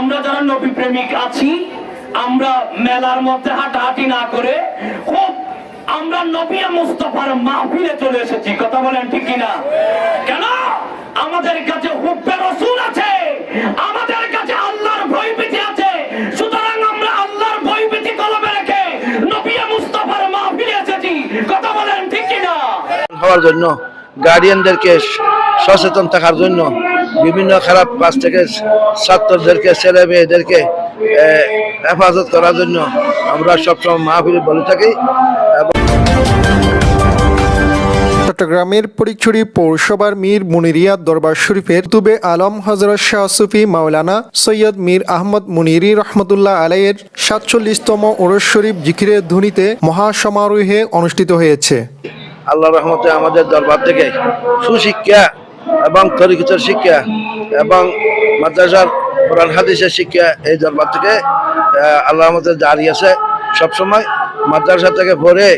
আমরা যারা নবী প্রেমিক আছি, আমরা মেলার মধ্যে হাঁটাহাঁটি না করে খুব আমরা নবিয়া মুস্তফার মাহফিলে চলে এসেছি। কথা বলেন ঠিক কিনা? কেন? আমাদের কাছে হুব্বে রসুল আছে, আমাদের কাছে আল্লাহর ভয়ভীতি আছে। সুতরাং আমরা আল্লাহর ভয়ভীতি কলমে রেখে নবিয়া মুস্তফার মাহফিলে এসেছি। কথা বলেন ঠিক কিনা? হওয়ার জন্য গার্ডিয়ানদেরকে সচেতন থাকার জন্য বিভিন্ন খারাপ কাজ থেকে ছাত্রদেরকে ছেলে মেয়েদেরকে হেফাজত করার জন্য আমরা সবসময় মাহফিলে বলে থাকি। এবং চট্টগ্রামের পরিচুরি পৌরসভার মীর মুনিরিয়া দরবার শরীফের তুবে আলম হজরত শাহ সুফি মাওলানা সৈয়দ মীর আহমদ মুনিরি রহমতুল্লাহ আলাইয়ের সাতচল্লিশতম ওরস শরীফ জিকিরের ধ্বনিতে মহাসমারোহে অনুষ্ঠিত হয়েছে। আল্লাহ রহমতে আমাদের দরবার থেকে সুশিক্ষা এবং তরিকতার শিক্ষা এবং মাদ্রাসার কোরআন হাদিসের শিক্ষা এই দরবার থেকে আল্লাহ জারি আছে। সবসময় মাদ্রাসা থেকে পড়ে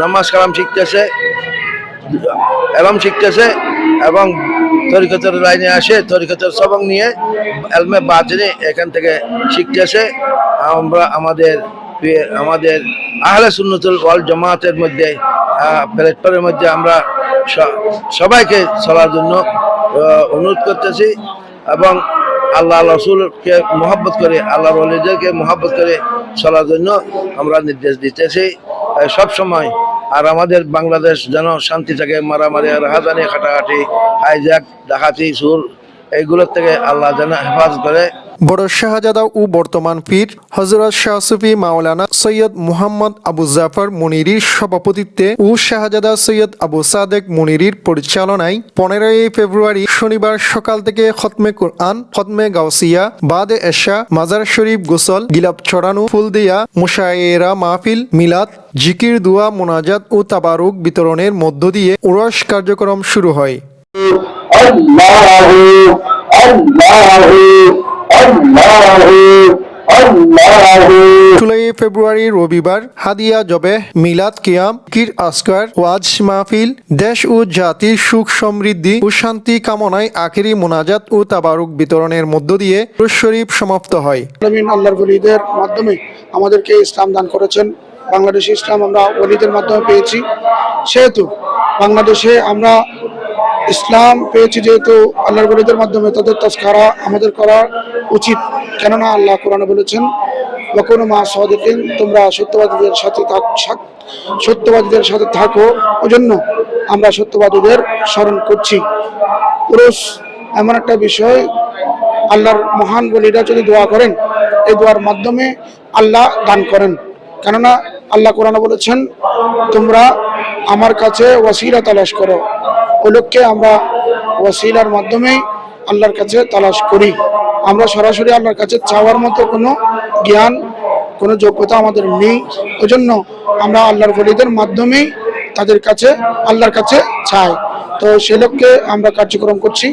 নামাজ কালাম শিখতেছে, এলম শিখতেছে এবং তরিকতের লাইনে আসে তরিকতের সবক নিয়ে এলমে বাজনে এখান থেকে শিখতেছে। আমরা আমাদের আমাদের আহলে সুন্নতুল ওয়াল জামাতের মধ্যে প্ল্যাটফর্মের মধ্যে আমরা সবাইকে চলার জন্য অনুরোধ করতেছি এবং আল্লাহ রসুলকে মোহাব্বত করে আল্লাহ রলিদেরকে মোহাব্বত করে চলার জন্য আমরা নির্দেশ দিতেছি। সব সময় আর আমাদের বাংলাদেশ যেন শান্তি থাকে, মারামারি রাহাজানি খাটাখাটি হাইজ্যাক ডাকাতি সুর এইগুলোর থেকে আল্লাহ যেন হেফাজত করে। বড় শাহজাদা ও বর্তমান পীর হজরত শাহসুফি মাওলানা সৈয়দ মুহাম্মদ আবু জাফর মনিরির সভাপতিত্বে ও শাহজাদা সৈয়দ আবু সাদেক মনিরির পরিচালনায় পনেরোই ফেব্রুয়ারি শনিবার সকাল থেকে খতমে কোরআন, খতমে গাউসিয়া, বাদে এশা, মাজার শরীফ গোসল, গিলাপ ছড়ানো, ফুল দিয়া মুশায়েরা মাহফিল, মিলাদ, জিকির, দুয়া, মোনাজাত ও তাবারুক বিতরণের মধ্য দিয়ে উরস কার্যক্রম শুরু হয়। জুলাই ফেব্রুয়ারি রবিবার হাদিয়া জবে মিলাদ কিয়াম কির আসকার ওয়াজ মাহফিল দেশ ও জাতির সুখ সমৃদ্ধি ও শান্তি কামনায় আখেরি মোনাজাত ও তাবারুক বিতরণের মধ্য দিয়ে শরীফ সমাপ্ত হয়। আল্লাহর বলিদের মাধ্যমে আমাদেরকে ইসলাম দান করেছেন। বাংলাদেশে ইসলাম আমরা অলিদের মাধ্যমে পেয়েছি। সেহেতু বাংলাদেশে আমরা ইসলাম পেয়েছি যেহেতু আল্লাহর বলিদের মাধ্যমে, তাদের তস্কারা আমাদের করা উচিত। কেননা আল্লাহ কোরআনে বলেছেন কোনো মা সদিন তোমরা সত্যবাদীদের সাথে সত্যবাদীদের সাথে থাকো। ওজন্য আমরা সত্যবাদীদের স্মরণ করছি। পুরুষ, এমন একটা বিষয়, আল্লাহর মহান বলিরা যদি দোয়া করেন এই দোয়ার মাধ্যমে আল্লাহ দান করেন। কেননা আল্লাহ কোরআনে বলেছেন, তোমরা আমার কাছে ওয়াসিলা তালাশ করো। ওই আমরা ওয়াসিলার মাধ্যমেই আল্লাহর কাছে তালাশ করি। আমরা সরাসরি আল্লাহর কাছে চাওয়ার মতো কোনো জ্ঞান, কোনো যোগ্যতা আমাদের নেই। ওই জন্য আমরা আল্লাহর বলিদের মাধ্যমেই তাদের কাছে, আল্লাহর কাছে চাই। তো সে লক্ষ্যে আমরা কার্যক্রম করছি।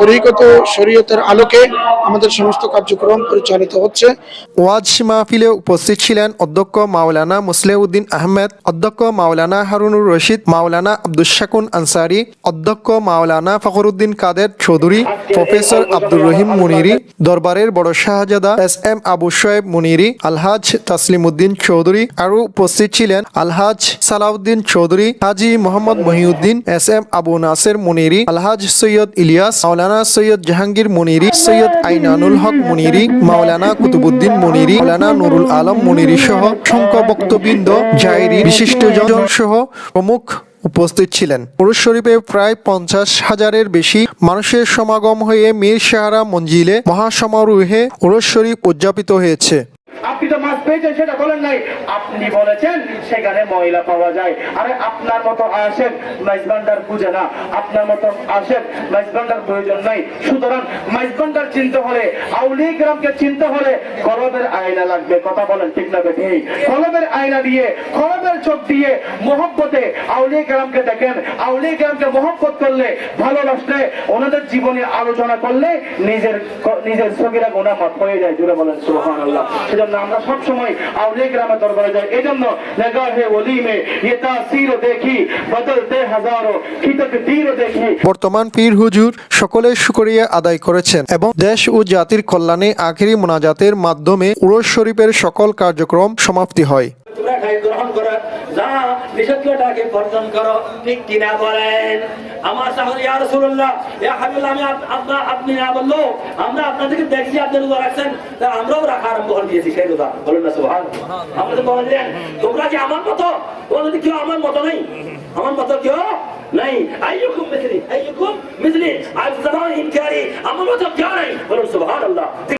তরিকত শরীয়তের আলোকে আমাদের সমস্ত কার্যক্রম পরিচালিত হচ্ছে। ওয়াজ মাহফিলে উপস্থিত ছিলেন অধ্যক্ষ মাওলানা মুসলেউদ্দিন আহমেদ, অধ্যক্ষ মাওলানা হারুনুর রশিদ, মাওলানা আব্দুল শাকুন আনসারি, অধ্যক্ষ মাওলানা ফখরুদ্দিন কাদের চৌধুরী, প্রফেসর আব্দুর রহিম মুনিরি, দরবারের বড় শাহজাদা এস এম আবু শোয়েব মুনিরি, আলহাজ তাসলিম উদ্দিন চৌধুরী আরও উপস্থিত ছিলেন আলহাজ সালাউদ্দিন চৌধুরী, হাজি মোহাম্মদ মহিউদ্দিন এস এম আবু নাসের মুনিরি, আলহাজ সৈয়দ ইলিয়াস, মাওলানা সৈয়দ জাহাঙ্গীর মুনিরি, সৈয়দ আইনানুল হক মুনিরি, মাওলানা কুতুবুদ্দিন মুনিরি, মাওলানা নুরুল আলম মুনিরি সহ সংখ্য বক্তবৃন্দ জায়রি বিশিষ্টজন সহ প্রমুখ উপস্থিত ছিলেন। পুরুষ শরীফে প্রায় পঞ্চাশ হাজারের বেশি মানুষের সমাগম হয়ে মীর সাহারা মঞ্জিলে মহাসমারোহে উরস শরীফ উদযাপিত হয়েছে। মাছ পেয়েছেন সেটা বলেন নাই। আপনি বলেছেন সেখানে ময়লা পাওয়া যায়। আরে আপনার মতো আসেন মাইজবান্ডার বুঝে না। আপনার মতো আসেন মাইজবান্ডার প্রয়োজন নাই। সুতরাং মাইজবান্ডার চিনতে হলে আউলি গ্রামকে চিনতে হলে কলবের আয়না লাগবে। কথা বলেন ঠিক না বেঠি? কলবের আয়না দিয়ে কলবের চোখ দিয়ে মোহব্বতে আউলি গ্রামকে দেখেন। আউলি গ্রামকে মোহব্বত করলে ভালোবাসলে ওনাদের জীবনে আলোচনা করলে নিজের নিজের সগিরা গোনা মাফ হয়ে যায়। জুড়ে বলেন সুহান আল্লাহ সেজন্য আমরা সব সময় আউলিয়া গ্রামের দরবারে যায়। এজন্য লেখা ওলিমে ইয়ে তাসির দেখি বদলতে হাজারো খিতক দীর দেখি। বর্তমান পীর হুজুর সকলের শুকরিয়া আদায় করেছেন এবং দেশ ও জাতির কল্যাণে আখেরি মোনাজাতের মাধ্যমে উরস শরীফের সকল কার্যক্রম সমাপ্তি হয়। যা নিষেধটাকে বর্জন করো। ঠিক কিনা বলেন? আমার রাসূলুল্লাহ ইয়া হাবিবাল্লাহ আমি আপ- আপনা না বলল আমরা আপনাদেরকে দেখছি আপনি রোজা রাখছেন। তা আমরাও রাখা আরম্ভ করে দিয়েছি সেই রোজা। বলুন না সুবহান। আমরা তো বলে দিলেন তোমরা কি আমার মতো? বলে কেউ আমার মতো নেই। আমার মতো কেউ নাই। আইয়ুকুম মিসলি আইয়ুকুম মিসলি আজ জামান ইনকারি আমার মতো কেউ নাই। বলুন সুবহানাল্লাহ।